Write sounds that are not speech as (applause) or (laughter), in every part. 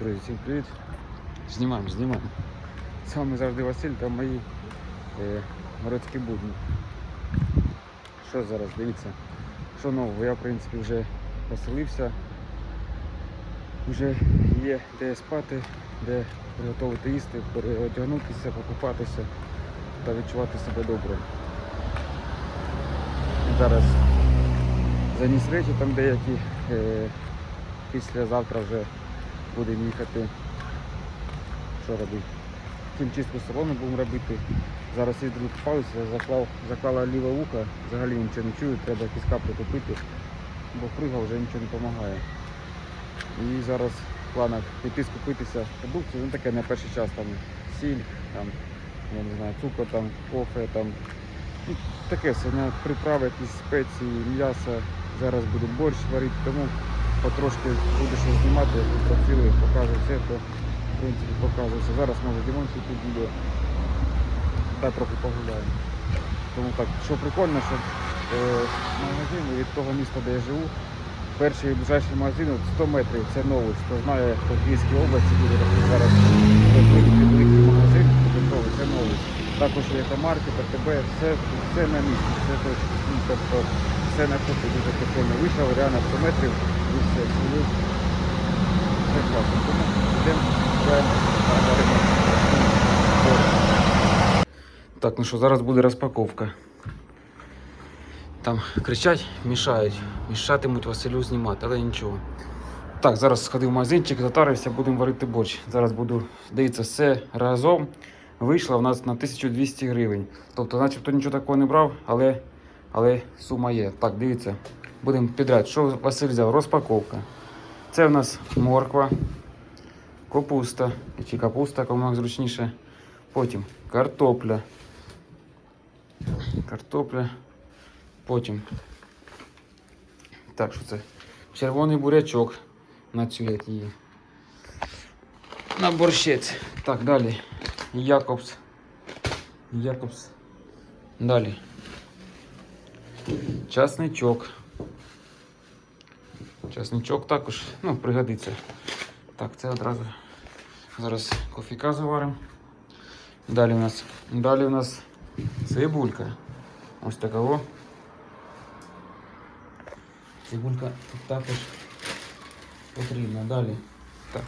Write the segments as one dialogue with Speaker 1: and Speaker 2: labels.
Speaker 1: Друзі, всім привіт. Знімаємо, знімаємо. З вами завжди Василь та мої е, городські будні. Що зараз? Дивіться. Що нового? Я в принципі вже поселився. Вже є де спати, де приготувати їсти, переодягнутися, покупатися та відчувати себе добре. Зараз заніс речі там деякі. Е, післязавтра вже будемо їхати. Що робити? Хімчистку салону будемо робити. Зараз їздили купалися, заклав, заклала ліве вухо, взагалі нічого не чую, треба якісь каплі купити, бо крига вже нічого не допомагає. І зараз в планах піти скупитися продукцію, ну таке на перший час там сіль, там, я не знаю, цукор, там, кофе, там. Ну, таке все, на приправи, якісь спеції, м'ясо. Зараз буду борщ варити, тому потрошки щось знімати, працюю, покажу все, то в принципі показую все. Зараз може Дімончик тут буде та трохи погуляємо. Тому так, що прикольно, що е, магазин від того міста, де я живу, перший ближайший магазин от 100 метрів, це новий. Хто знає, хто в Київській області буде зараз великий великий магазин, готовий, це новий. Також є екомаркет, РТБ, все, все на місці, все точно. Ну, тобто все на купі дуже прикольно. Вийшов реально 100 метрів Так, ну що, зараз буде розпаковка. Там кричать, мішають, мішатимуть Василю знімати, але нічого. Так, зараз сходив в магазинчик, затарився, будемо варити борщ. Зараз буду, дивіться, все разом вийшло в нас на 1200 гривень. Тобто, начебто нічого такого не брав, але, але сума є. Так, дивіться, будемо підряд. Що Василь взяв? Розпаковка. Це в нас морква, капуста, чи капуста, кому як зручніше. Потім картопля. Картопля. Потім. Так, що це? Червоний бурячок на цю як її. На борщець. Так, далі. Якобс. Якобс. Далі. Часничок. Часничок також, ну, пригодиться. Так, це одразу. Зараз кофіка заваримо. Далі у нас. Далі у нас цибулька. Ось такого. Цибулька тут також потрібна. Далі. Так.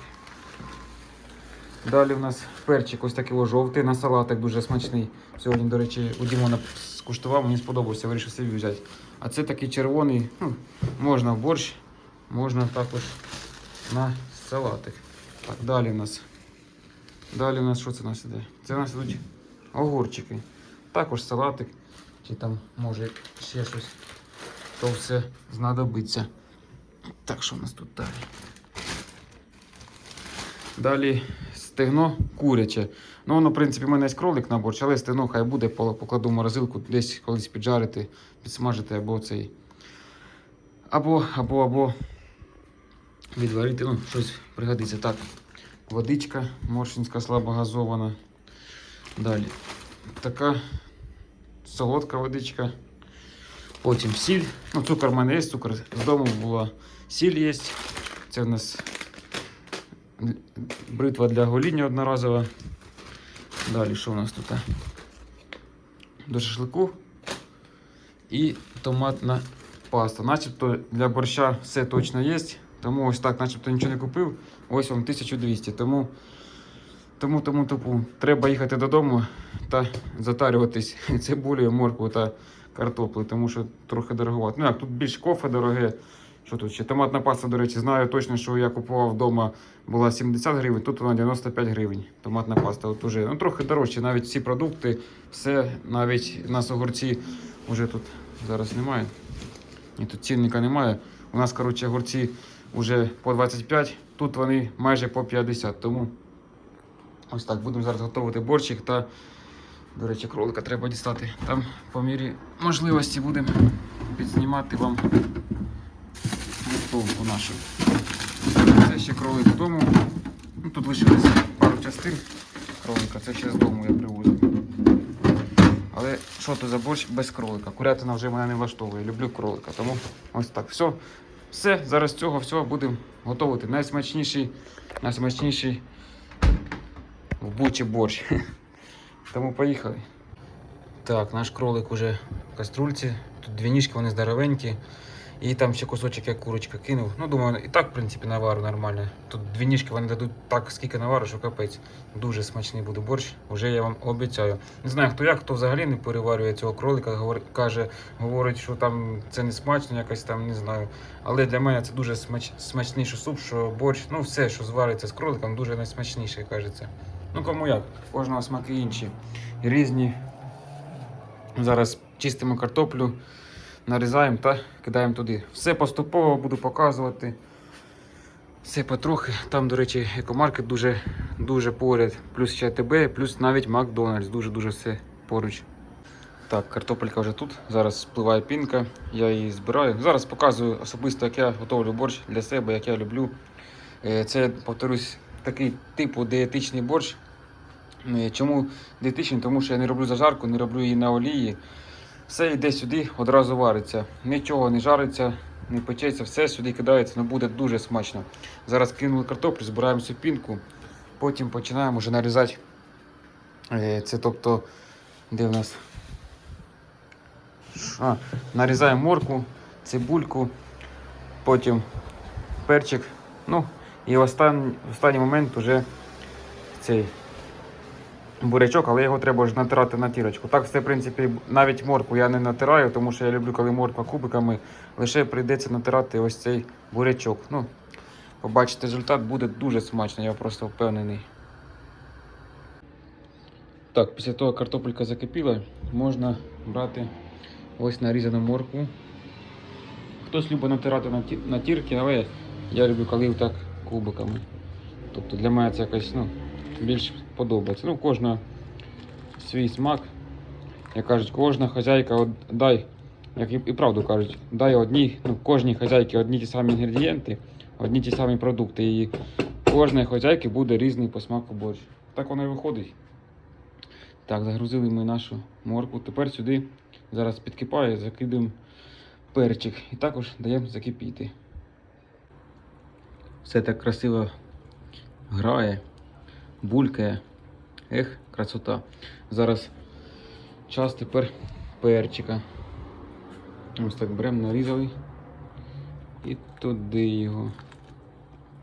Speaker 1: Далі у нас перчик ось такий ось жовтий на салатик дуже смачний. Сьогодні, до речі, у Дімона скуштував, мені сподобався, вирішив собі взяти. А це такий червоний, ну, можна в борщ, можна також на салатик. Так, далі у нас. Далі у нас що це у нас іде? Це у нас ідуть огурчики. Також салатик, чи там може ще щось. То все знадобиться. Так, що у нас тут далі? Далі стегно куряче. Ну, воно, в принципі, в мене є кролик на але стегно хай буде, покладу в морозилку, десь колись піджарити, підсмажити або цей. Або, або, або відварити, ну, щось пригодиться. Так, водичка морщинська слабогазована. Далі. Така солодка водичка. Потім сіль. Ну, цукор в мене є, цукор з дому була. Сіль є. Це в нас бритва для гоління одноразова. Далі що у нас тут? До шашлику і томатна паста. Начебто для борща все точно є. Тому ось так, начебто нічого не купив. Ось вам 1200. Тому, тому, тому, тому треба їхати додому та затарюватись (laughs) цибулею, моркву та картоплею, тому що трохи дороговато. Ну як тут більш кофе дороге. Що тут ще? Томатна паста, до речі, знаю точно, що я купував вдома була 70 гривень, тут вона 95 гривень. Томатна паста. От уже, ну, трохи дорожче. Навіть всі продукти, все, навіть у нас огурці вже тут зараз немає. І тут цінника немає. У нас, коротше, огурці вже по 25, тут вони майже по 50. Тому ось так будемо зараз готувати борщик та, до речі, кролика треба дістати. Там по мірі можливості будемо підзнімати вам готовку нашу. Це ще кролик вдома. Ну, тут лишилося пару частин кролика, це ще з дому я привозив. Але що то за борщ без кролика? Курятина вже мене не влаштовує. Люблю кролика. Тому ось так. Все. Все, зараз цього всього будемо готувати. Найсмачніший, найсмачніший в бучі борщ. (laughs) Тому поїхали. Так, наш кролик уже в каструльці. Тут дві ніжки, вони здоровенькі. І там ще кусочок я курочка кинув. Ну, думаю, і так, в принципі, навару нормально. Тут дві ніжки вони дадуть так, скільки навару, що капець. Дуже смачний буде борщ, вже я вам обіцяю. Не знаю, хто як, хто взагалі не переварює цього кролика, говор- каже, говорить, що там це не смачно, якось там не знаю. Але для мене це дуже смач... смачніший суп, що борщ, ну все, що звариться з кроликом, дуже найсмачніше, кажеться. Ну кому як, кожного смаки інші. Різні. Зараз чистимо картоплю, нарізаємо та кидаємо туди. Все поступово буду показувати. Все потрохи. Там, до речі, екомаркет дуже, дуже поряд. Плюс ще ТБ, плюс навіть Макдональдс. Дуже-дуже все поруч. Так, картопелька вже тут. Зараз спливає пінка, я її збираю. Зараз показую особисто, як я готовлю борщ для себе, як я люблю. Е, Це, повторюсь, такий типу дієтичний борщ. Е, Чому дієтичний? Тому що я не роблю зажарку, не роблю її на олії. Все йде сюди, одразу вариться. Нічого не жариться, не печеться, все сюди кидається, ну буде дуже смачно. Зараз кинули картоплю, збираємо цю пінку, потім починаємо вже нарізати. Е, Це тобто, де в нас? А, нарізаємо морку, цибульку, потім перчик. Ну, і в останній момент вже цей бурячок, але його треба ж натирати на тірочку. Так, все, в принципі, навіть морку я не натираю, тому що я люблю, коли морква кубиками. Лише прийдеться натирати ось цей бурячок. Ну, побачите, результат буде дуже смачно, я просто впевнений. Так, після того картопелька закипіла, можна брати ось нарізану моркву. Хтось любить натирати на, ті- на тірки, але я люблю, коли так кубиками. Тобто для мене це якось ну, більш подобається. Ну, кожна свій смак. Як кажуть, кожна хазяйка от, дай, як і, і правду кажуть, дай одній, ну, кожній хазяйці одні ті самі інгредієнти, одні ті самі продукти. І кожної хазяйки буде різний по смаку борщ. Так воно і виходить. Так, загрузили ми нашу моркву. Тепер сюди зараз підкипає, закидаємо перчик і також даємо закипіти. Все так красиво грає, булькає. Ех, красота. Зараз час тепер перчика. Ось так беремо, нарізали. І туди його.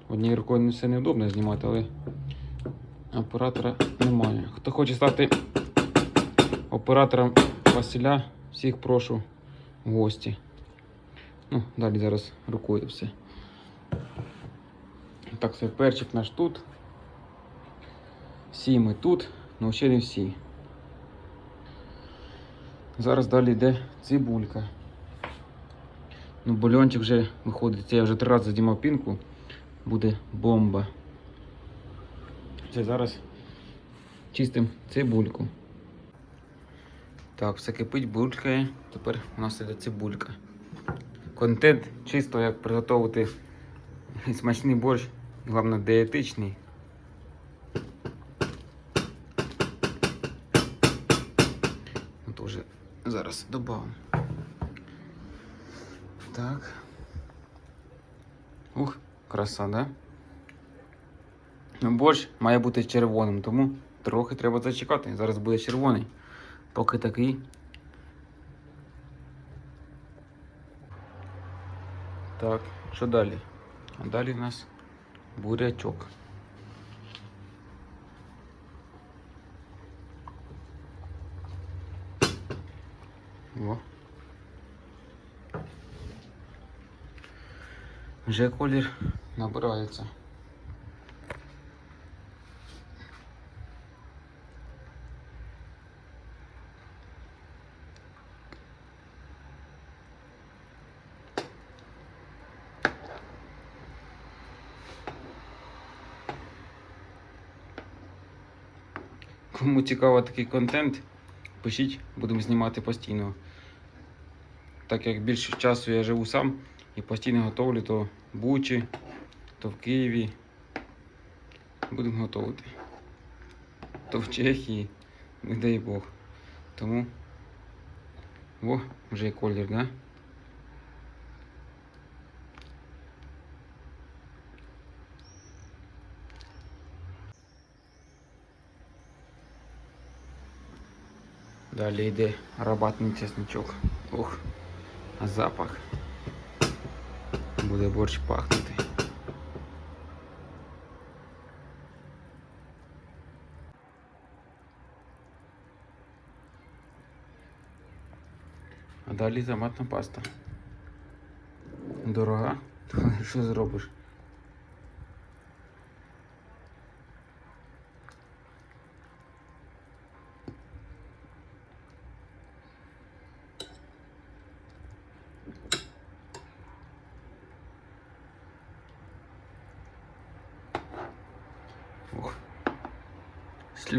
Speaker 1: Однією рукою все неудобно знімати, але оператора немає. Хто хоче стати оператором Василя, всіх прошу в гості. Ну, далі зараз рукою все. Так, все, перчик наш тут. Всі ми тут, але ще не всі. Зараз далі йде цибулька. Ну, бульончик вже виходить. Я вже три рази знімав пінку. Буде бомба. Це зараз чистим цибульку. Так, все кипить, булькає. Тепер у нас іде цибулька. Контент чисто як приготувати (laughs) смачний борщ, головне дієтичний. Уже зараз добавимо. Так. Ух, краса, да? Ну, Борщ має бути червоним, тому трохи треба зачекати. Зараз буде червоний. Поки такий. Так, що далі? А далі в нас бурячок. О. Вже колір набирається. Кому цікаво такий контент, пишіть, будемо знімати постійно. Так як більше часу я живу сам і постійно готовлю то в Бучі, то в Києві. Будемо готувати. То в Чехії, не дай Бог. Тому о, вже є колір, да? Далі йде чесничок. Ух, а запах. Буде борщ пахнути. А далі томатна паста. Дорога? (laughs) Що зробиш?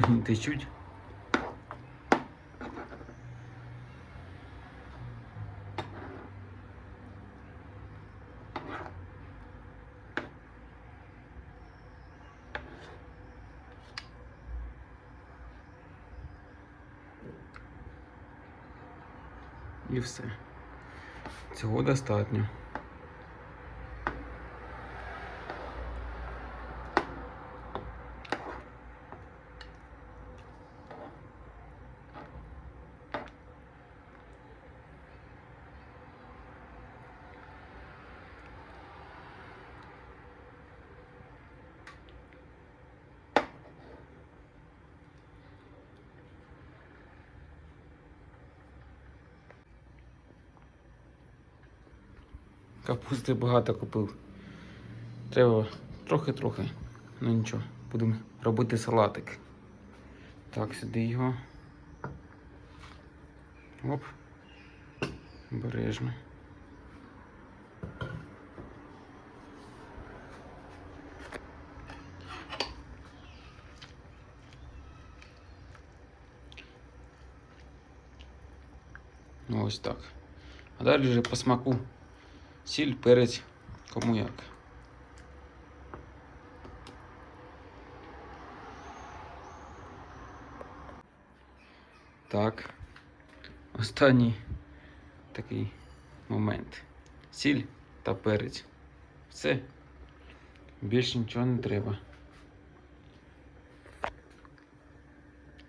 Speaker 1: Течуть. І все. Цього достатньо. Капусти багато купив. Треба трохи-трохи. Ну нічого, будемо робити салатик. Так, сюди його. Оп. Обережно. Ну, Ось так. А далі вже по смаку сіль, перець, кому як. Так. Останній такий момент. Сіль та перець. Все. Більше нічого не треба.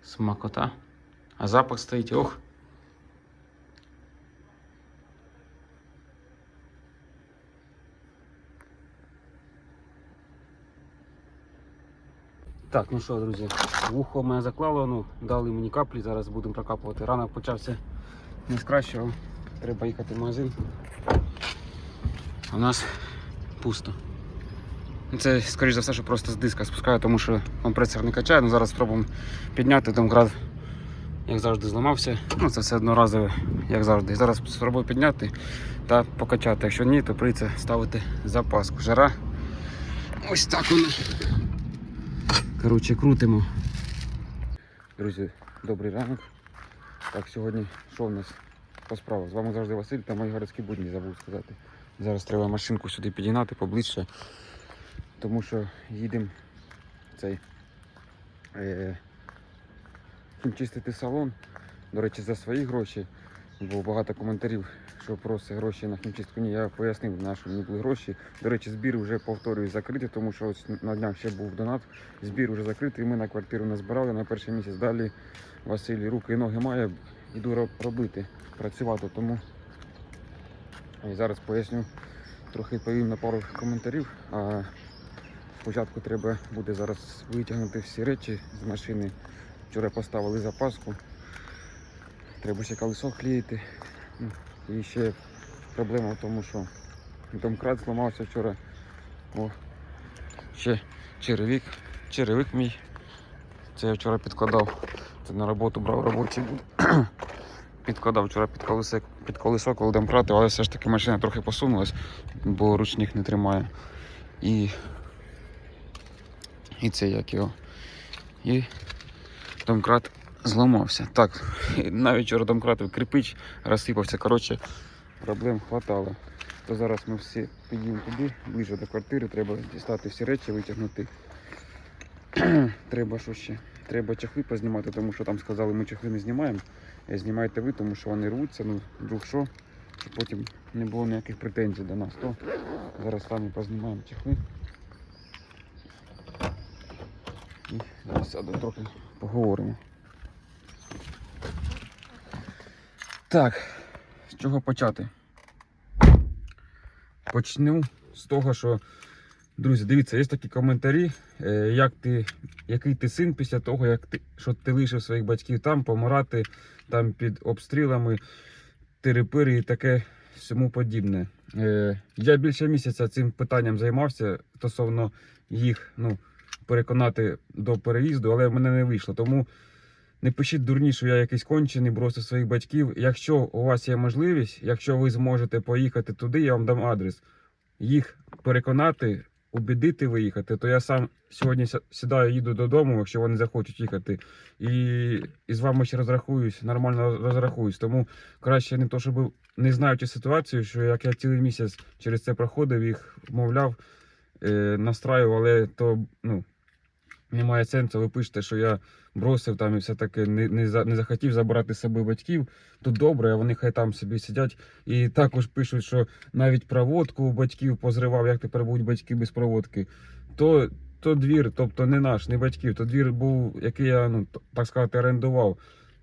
Speaker 1: Смакота. А запах стоїть. Ох. Так, ну що, друзі, вухо мене заклало, ну, дали мені каплі, зараз будемо прокапувати. Ранок почався не з кращого. Треба їхати в магазин. А у нас пусто. Ну, Це, скоріш за все, що просто з диска спускаю, тому що компресор не качає. Ну, зараз спробуємо підняти, домкрат, як завжди, зламався. Ну, це все одноразове, як завжди. Зараз спробую підняти та покачати. Якщо ні, то прийдеться ставити запаску. Жара. Ось так воно. Коротше, крутимо. Друзі, добрий ранок. Так, сьогодні що в нас по справах? З вами завжди Василь та мої городські будні, забув сказати. Зараз треба машинку сюди підігнати поближче, тому що їдемо цей е, чистити салон. До речі, за свої гроші. Бо багато коментарів, що просить гроші на хімчистку. Ні, я пояснив, на що мені були гроші. До речі, збір вже повторюю закритий, тому що ось на днях ще був донат. Збір вже закритий. Ми на квартиру не збирали на перший місяць. Далі Василь руки і ноги має, іду робити, працювати. Тому і зараз поясню, трохи відповім на пару коментарів. А спочатку треба буде зараз витягнути всі речі з машини. Вчора поставили запаску. Треба ще колесо клеїти. І ще проблема в тому, що домкрат зламався вчора. О, ще черевик. Черевик мій. Це я вчора підкладав. Це на роботу брав робочий. (clears throat) Підкладав вчора під колесо, під колесо, коли домкрати, але все ж таки машина трохи посунулась, бо ручник не тримає. І, і це як його. І домкрат зламався. Так, (laughs) навіть вчора домкратив кирпич, розсипався. Коротше, проблем хватало. То зараз ми всі підійдемо туди, ближче до квартири, треба дістати всі речі, витягнути. (clears throat) треба що ще? Треба чехли познімати, тому що там сказали, ми чехли не знімаємо. Е, Знімайте ви, тому що вони рвуться, ну, вдруг що, щоб потім не було ніяких претензій до нас. То зараз самі познімаємо чехли. І зараз трохи поговоримо. Так, з чого почати? Почну з того, що, друзі, дивіться, є такі коментарі, е, як ти, який ти син після того, як ти, що ти лишив своїх батьків там, помирати там під обстрілами, тирипири і таке всьому подібне. Е, Я більше місяця цим питанням займався стосовно їх ну, переконати до переїзду, але в мене не вийшло. Тому не пишіть дурні, що я якийсь кончений, бросив своїх батьків. Якщо у вас є можливість, якщо ви зможете поїхати туди, я вам дам адрес. Їх переконати, убідити виїхати, то я сам сьогодні сідаю, їду додому, якщо вони захочуть їхати, і, і з вами ще розрахуюсь, нормально розрахуюсь. Тому краще не то, щоб не знаючи ситуацію, що як я цілий місяць через це проходив, їх вмовляв, е, настраював, але то ну, немає сенсу. Ви пишете, що я бросив там і все таке, не, не, за, не захотів забирати з собою батьків. Тут добре, а вони хай там собі сидять. І також пишуть, що навіть проводку у батьків позривав, як тепер будуть батьки без проводки. То, то двір, тобто не наш, не батьків, то двір був, який я, ну, так сказати, орендував.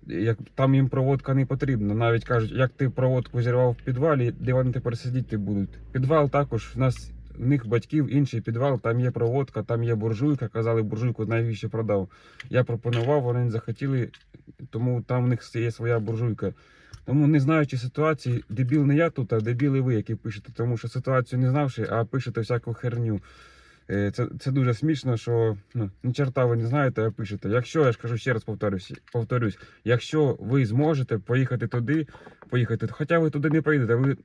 Speaker 1: Як там їм проводка не потрібна. Навіть кажуть, як ти проводку зірвав в підвалі, де вони тепер сидіти будуть. Підвал також в нас в них батьків інший підвал, там є проводка, там є буржуйка. Казали, буржуйку навіщо продав. Я пропонував, вони не захотіли, тому там в них є своя буржуйка. Тому не знаючи ситуації, дебіл не я тут, а дебіли ви, які пишете, тому що ситуацію не знавши, а пишете всяку херню. Е, Це, це дуже смішно, що ну, ні черта ви не знаєте, а пишете. Якщо, я ж кажу ще раз повторюсь, повторюсь, якщо ви зможете поїхати туди, поїхати, хоча ви туди не поїдете, ви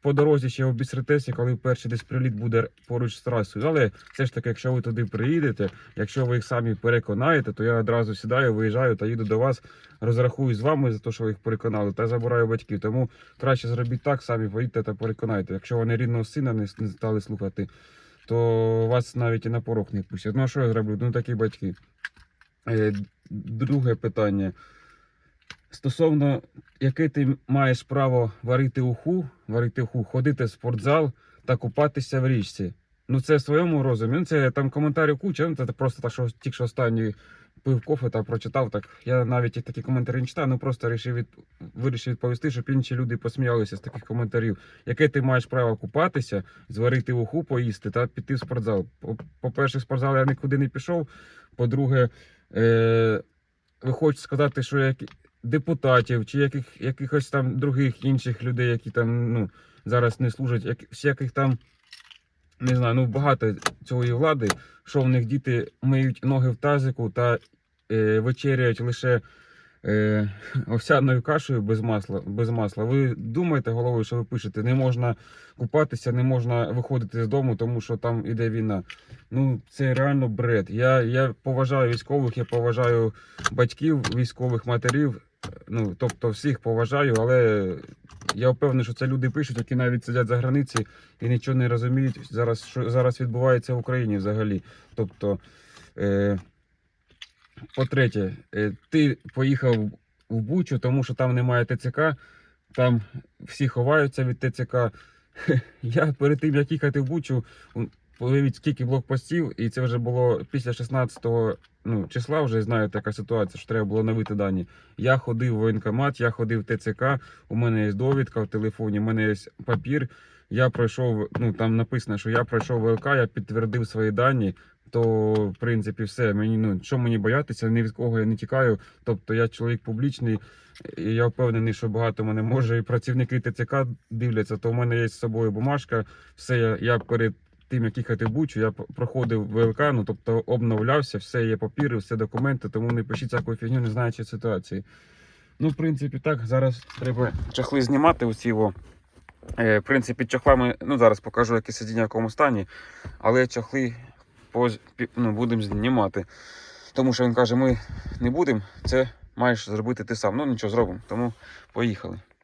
Speaker 1: по дорозі ще обісретеся, коли перший десь приліт буде поруч з трасою. Але все ж таки, якщо ви туди приїдете, якщо ви їх самі переконаєте, то я одразу сідаю, виїжджаю та їду до вас, розрахую з вами за те, що ви їх переконали, та забираю батьків. Тому краще зробіть так, самі поїдьте та переконайте. Якщо вони рідного сина не, не стали слухати, то вас навіть і на порог не пустять. Ну а що я зроблю? Ну такі батьки. Е, друге питання. Стосовно, яке ти маєш право варити уху, варити уху, ходити в спортзал та купатися в річці. Ну це в своєму розумі. Ну, це там коментарів куча, ну це просто так, що тільки що останній пив кофе та прочитав. Так я навіть і такі коментарі не читав, ну просто вирішив, від... вирішив відповісти, щоб інші люди посміялися з таких коментарів. Яке ти маєш право купатися, зварити уху, поїсти та піти в спортзал? По- По-перше, в спортзал я нікуди не пішов. По-друге, е... ви хочете сказати, що як депутатів чи яких, якихось там других інших людей, які там ну, зараз не служать, як, всяких там, не знаю, ну багато цієї влади, що в них діти миють ноги в тазику та е, вечеряють лише е, овсяною кашею без масла, без масла. Ви думаєте головою, що ви пишете, не можна купатися, не можна виходити з дому, тому що там іде війна. Ну, це реально бред. Я, я поважаю військових, я поважаю батьків, військових матерів. Ну, тобто всіх поважаю, але я впевнений, що це люди пишуть, які навіть сидять за границі і нічого не розуміють зараз, що зараз відбувається в Україні взагалі. Тобто, е, по-третє, е, ти поїхав в Бучу, тому що там немає ТЦК, там всі ховаються від ТЦК. (laughs) Я перед тим, як їхати в Бучу, м, скільки блокпостів, і це вже було після 16 ну, числа, вже знаєте, така ситуація, що треба було оновити дані. Я ходив в воєнкомат, я ходив в ТЦК, у мене є довідка в телефоні, у мене є папір. Я пройшов, ну там написано, що я пройшов ВЛК, я підтвердив свої дані. То в принципі все. Мені ну що мені боятися, ні від кого я не тікаю. Тобто я чоловік публічний, і я впевнений, що багато мене може і працівники ТЦК дивляться. То в мене є з собою бумажка. Все я, я перед тим, як їхати Бучу, я проходив ВЛК, ну тобто обновлявся, все є папіри, все документи, тому не пишіть всяку фігню, не знаючи ситуації. Ну, в принципі, так, зараз треба чахли знімати усі його. Е, в принципі, чохлами, ну зараз покажу, яке сидіння в якому стані, але чохли поз- ну, будемо знімати. Тому що він каже, ми не будемо, це маєш зробити ти сам. Ну нічого зробимо, тому поїхали.